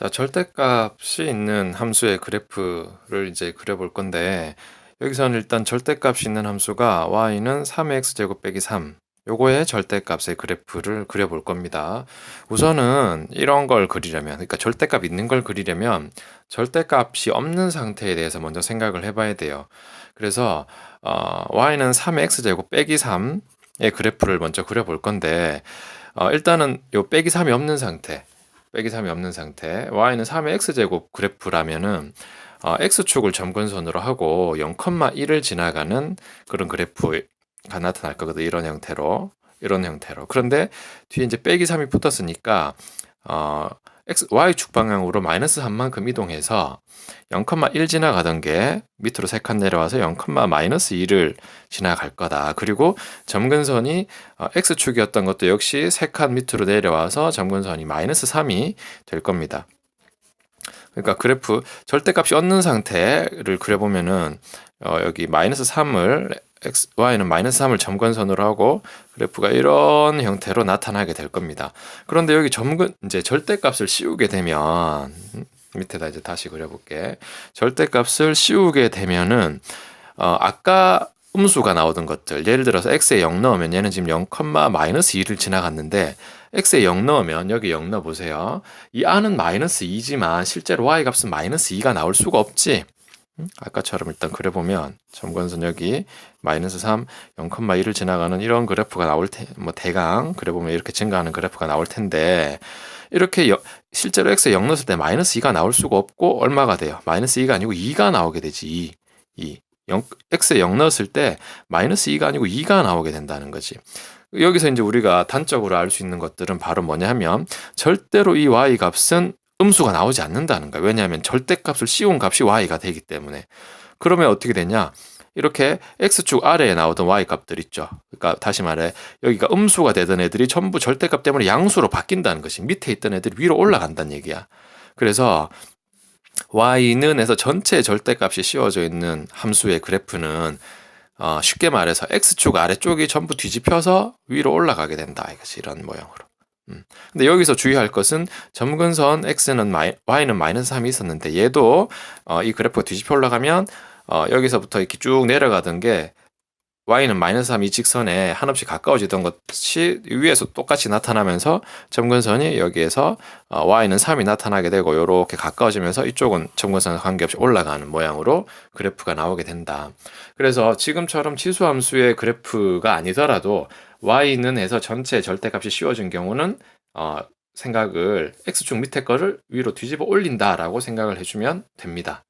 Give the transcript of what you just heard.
자, 절대값이 있는 함수의 그래프를 이제 그려볼 건데 여기서는 일단 절대값이 있는 함수가 y는 3x 제곱 빼기 3 요거의 절대값의 그래프를 그려볼 겁니다. 우선은 이런 걸 그리려면 그러니까 절대값 있는 걸 그리려면 절대값이 없는 상태에 대해서 먼저 생각을 해봐야 돼요. 그래서 어, y는 3x 제곱 빼기 3의 그래프를 먼저 그려볼 건데 어, 일단은 요 빼기 3이 없는 상태 빼기 3이 없는 상태. y는 3의 x제곱 그래프라면은 어, x축을 점근선으로 하고 0,1을 지나가는 그런 그래프가 나타날 거거든. 이런 형태로. 이런 형태로. 그런데 뒤에 이제 빼기 3이 붙었으니까 어, x, y축 방향으로 마이너스 3만큼 이동해서 0,1 지나가던 게 밑으로 3칸 내려와서 0, 마이너스 2를 지나갈 거다. 그리고 점근선이 어, x축이었던 것도 역시 3칸 밑으로 내려와서 점근선이 마이너스 3이 될 겁니다. 그러니까 그래프 절대값이 없는 상태를 그려보면은 어, 여기 마이너스 3을 x, y는 마이너스 3을 점근선으로 하고 그래프가 이런 형태로 나타나게 될 겁니다. 그런데 여기 점근 이제 절대값을 씌우게 되면 음, 밑에다 이제 다시 그려볼게. 절대값을 씌우게 되면은 어, 아까 음수가 나오던 것들 예를 들어서 x에 0 넣으면 얘는 지금 0, 마이너스 2를 지나갔는데 x에 0 넣으면 여기 0 넣어 보세요. 이 r은 마이너스 2지만 실제로 y 값은 마이너스 2가 나올 수가 없지. 음? 아까처럼 일단 그려보면 여기 마이너스 3, 0,1을 지나가는 이런 그래프가 나올 테, 뭐 대강 그려보면 이렇게 증가하는 그래프가 나올 텐데 이렇게 여, 실제로 x에 0 넣었을 때 마이너스 2가 나올 수가 없고 얼마가 돼요? 마이너스 2가 아니고 2가 나오게 되지 2, 2. 0, x에 0 넣었을 때 마이너스 2가 아니고 2가 나오게 된다는 거지. 여기서 이제 우리가 단적으로 알 수 있는 것들은 바로 뭐냐 하면 절대로 이 y 값은 음수가 나오지 않는다는 거야. 왜냐하면 절대값을 씌운 값이 y가 되기 때문에. 그러면 어떻게 되냐? 이렇게 x축 아래에 나오던 y 값들 있죠. 그러니까 다시 말해 여기가 음수가 되던 애들이 전부 절대값 때문에 양수로 바뀐다는 것이 밑에 있던 애들이 위로 올라간다는 얘기야. 그래서 y는 에서 전체 절대값이 씌워져 있는 함수의 그래프는 어, 쉽게 말해서 x축 아래쪽이 전부 뒤집혀서 위로 올라가게 된다. 이것이 이런 모양으로. 음. 근데 여기서 주의할 것은 점근선 x는 마이, y는 마이너스 3이 있었는데 얘도 어, 이 그래프가 뒤집혀 올라가면 어, 여기서부터 이렇게 쭉 내려가던 게 y는 마이너스 3 이 직선에 한없이 가까워지던 것이 위에서 똑같이 나타나면서 점근선이 여기에서 어, y는 3이 나타나게 되고 이렇게 가까워지면서 이쪽은 점근선 관계없이 올라가는 모양으로 그래프가 나오게 된다. 그래서 지금처럼 치수함수의 그래프가 아니더라도 y는 해서 전체 절대값이 씌워진 경우는 어, 생각을 x축 밑에 거를 위로 뒤집어 올린다라고 생각을 해주면 됩니다.